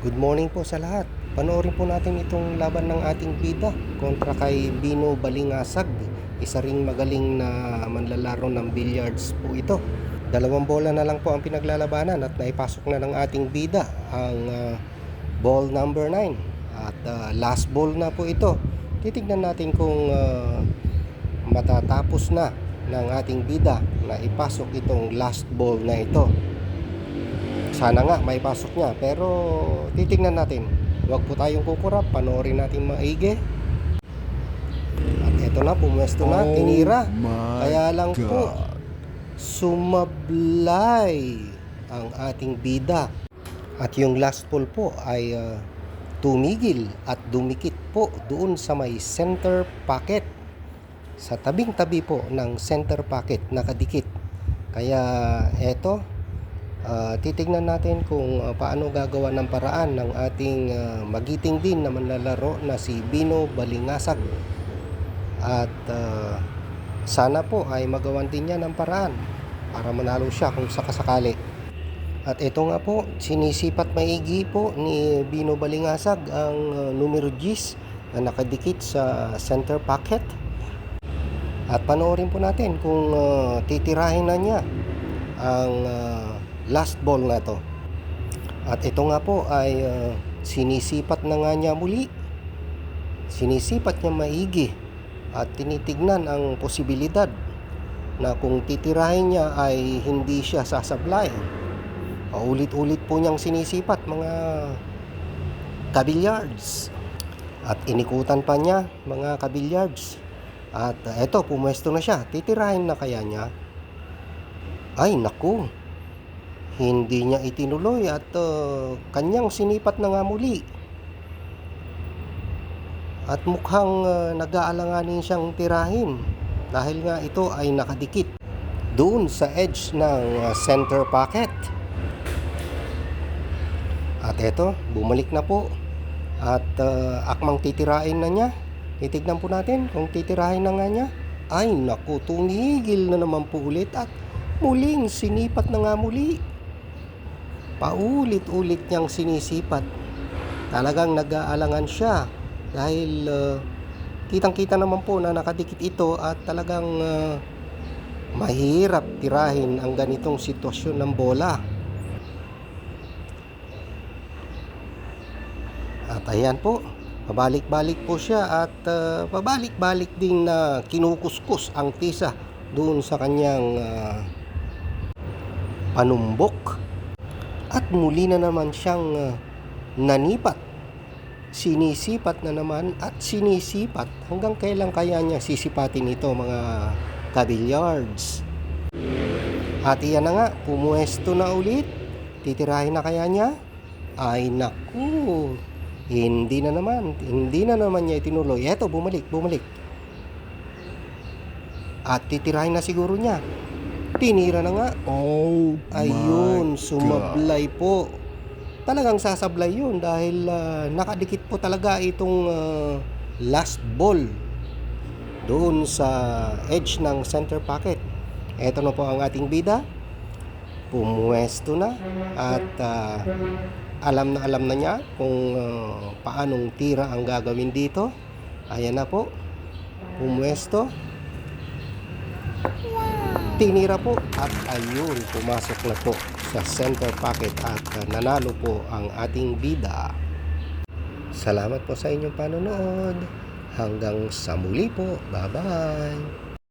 Good morning po sa lahat. Panoorin po natin itong laban ng ating bida kontra kay Bino Balingasag. Isa ring magaling na manlalaro ng billiards po ito. Dalawang bola na lang po ang pinaglalabanan at naipasok na ng ating bida ang ah, ball number 9. At ah, last ball na po ito. Titignan natin kung ah, matatapos na ng ating bida na ipasok itong last ball na ito. Sana nga may pasok niya pero titingnan natin. Huwag po tayong kukurap, panoorin natin maigi. At eto na, pumwesto na, Oh tinira. Kaya lang po, God. sumablay ang ating bida. At yung last ball po ay ah, tumigil at dumikit po doon sa may center pocket. Sa tabing-tabi po ng center pocket nakadikit. Kaya eto, ah, titignan natin kung ah, paano gagawa ng paraan ng ating ah, magiting din na manlalaro na si Bino Balingasag. At ah, sana po ay magawan din niya ng paraan para manalo siya kung sakasakali. At ito nga po, sinisipat maigi po ni Bino Balingasag ang uh, numero 10 na nakadikit sa center pocket. At panoorin po natin kung uh, titirahin na niya ang uh, last ball na to. At ito nga po ay uh, sinisipat na nga niya muli. Sinisipat niya maigi at tinitignan ang posibilidad na kung titirahin niya ay hindi siya sasablay. Paulit-ulit po niyang sinisipat mga kabilyards. At inikutan pa niya mga kabilyards. At uh, eto, pumwesto na siya. Titirahin na kaya niya? Ay, naku. Hindi niya itinuloy at uh, kanyang sinipat na nga muli. At mukhang uh, nag-aalanganin siyang tirahin dahil nga ito ay nakadikit doon sa edge ng uh, center pocket. At eto, bumalik na po. At uh, akmang titirain na niya. Titignan po natin kung titirahin na nga niya. Ay naku, tumigil na naman po ulit at muling sinipat na nga muli. Paulit-ulit niyang sinisipat. Talagang nag-aalangan siya dahil uh, kitang-kita naman po na nakadikit ito at talagang uh, mahirap tirahin ang ganitong sitwasyon ng bola. At ayan po, pabalik-balik po siya at uh, pabalik-balik din na kinukuskus ang tisa doon sa kanyang uh, panumbok. At muli na naman siyang uh, nanipat. Sinisipat na naman at sinisipat. Hanggang kailan kaya niya sisipatin ito mga kabilyards. At iyan na nga, pumuesto na ulit. Titirahin na kaya niya? Ay naku, hindi na naman. Hindi na naman niya itinuloy. Eto, bumalik, bumalik. At titirahin na siguro niya. Tinira na nga. Oh Ayun, God. sumablay po. Talagang sasablay yun dahil ah, nakadikit po talaga itong ah, last ball doon sa edge ng center pocket. Ito na po ang ating bida. Pumuwesto na at ah, alam na alam na niya kung ah, paanong tira ang gagawin dito. Ayan na po. Pumuwesto. Tinira po at ayun, pumasok na po sa center pocket at uh, nanalo po ang ating bida. Salamat po sa inyong panonood. Hanggang sa muli po. Bye-bye.